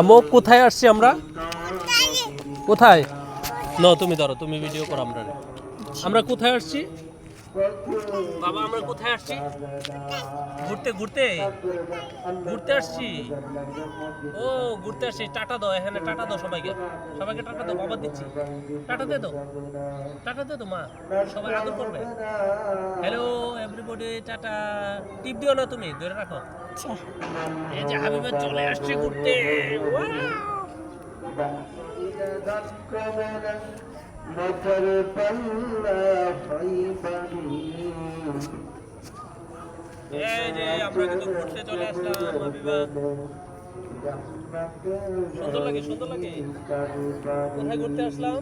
আমো কোথায় আসছি আমরা? কোথায়? ন তুমি ধরো তুমি ভিডিও করো আমরা। আমরা কোথায় আসছি? বাবা আমরা কোথায় আসছি? ঘুরতে ঘুরতে? ঘুরতে আসছি? ও ঘুরতে আসছি। টাটা দাও এখানে টাটা দাও সবাইকে। সবাইকে টাটা দাও বাবা দিচ্ছি। টাটা দে দাও। টাটা দে তো মা। সবাই আদর করবে। Hello everybody tata. টিপ দিও না তুমি ধরে রাখো। এই যে হাবিবা চলে আসছে ঘুরতে। Wow! এই যে আমরা কিন্তু ঘুরতে চলে আসলাম সুন্দর লাগে সুন্দর লাগে। ঘুরতে আসলাম?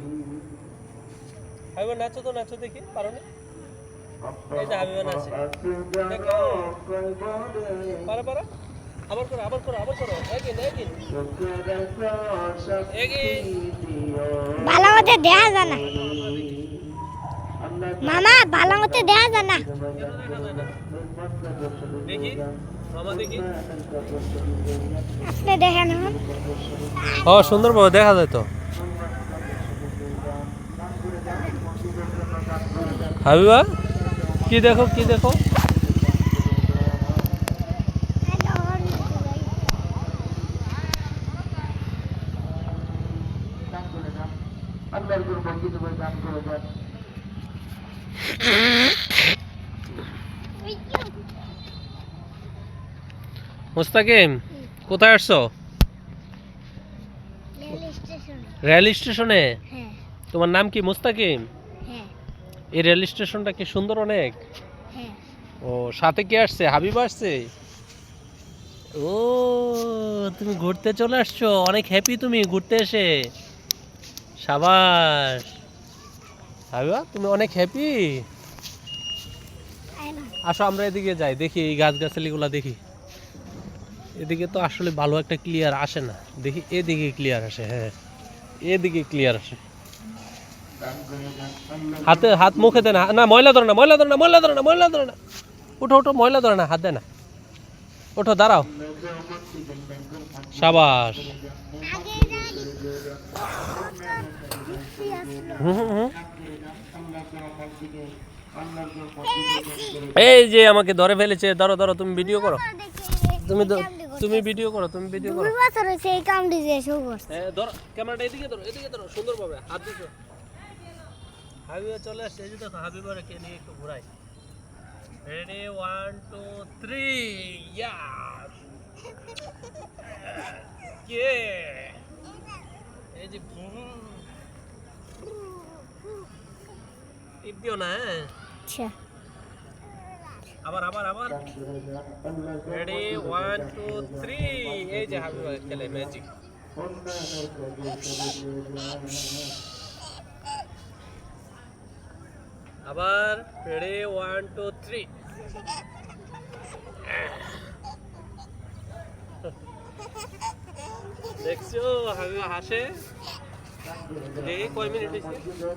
হাবিবা, নাচো তো, নাচো দেখি, পারো না? এই আবার করো আবার করো আবার করো। এগিন এগিন এগিন ভালো মতো দেখা যায় না। মামা ভালো মতো দেখা যায় না। কেন দেখা যায় না দেখি। আপনি দেখেন এখন ও সুন্দরভাবে দেখা যায় তো। হাবিবা কি দেখো কি দেখো? মুস্তাকিম কোথায় আসছো? রেল স্টেশনে। রেল স্টেশনে? হ্যাঁ। তোমার নাম কি মুস্তাকিম? হ্যাঁ। এই রেল স্টেশনটা কি সুন্দর অনেক? হ্যাঁ। ও সাথে কে আসছে? হাবিব আসছে? ও তুমি ঘুরতে চলে আসছো? অনেক হ্যাপি তুমি ঘুরতে এসে। সাবাস। হাবিবা তুমি অনেক হ্যাপি আসো আমরা এদিকে যাই দেখি এই গাছ গাছালিগুলো দেখি। এদিকে তো আসলে ভালো একটা ক্লিয়ার আসে না। দেখি এদিকে ক্লিয়ার আসে হ্যাঁ এদিকে ক্লিয়ার আসে। হাতে হাত মুখে দে না। না ময়লা ধরে না ময়লা ধরে না ময়লা ধরে না ময়লা ধরে না। উঠো উঠো ময়লা ধরে না হাত দে না। ওঠো দাঁড়াও। সাবাস। এই যে আমাকে ধরে ফেলেছে ধরো ধরো তুমি ভিডিও করো। তুমি তুমি ভিডিও করো তুমি ভিডিও করো। দুই বছর হয়েছে এই কামটি যে শুরু করছে। হ্যাঁ ধরো ক্যামেরাটা এদিকে ধরো এদিকে ধরো সুন্দরভাবে হাত দিছো। হাবিবা চলে আসছে এই যে দেখো হাবিবারে কে নিয়ে একটু ঘুরাই। Ready one two three yeah কে এই যে টিপ দিও না আচ্ছা আবার আবার আবার। রেডি ওয়ান টু থ্রি এই যে হাবিবা খেলে ম্যাজিক আবার রেডি ওয়ান টু থ্রি দেখছ? হাবিবা হাসে। দেখি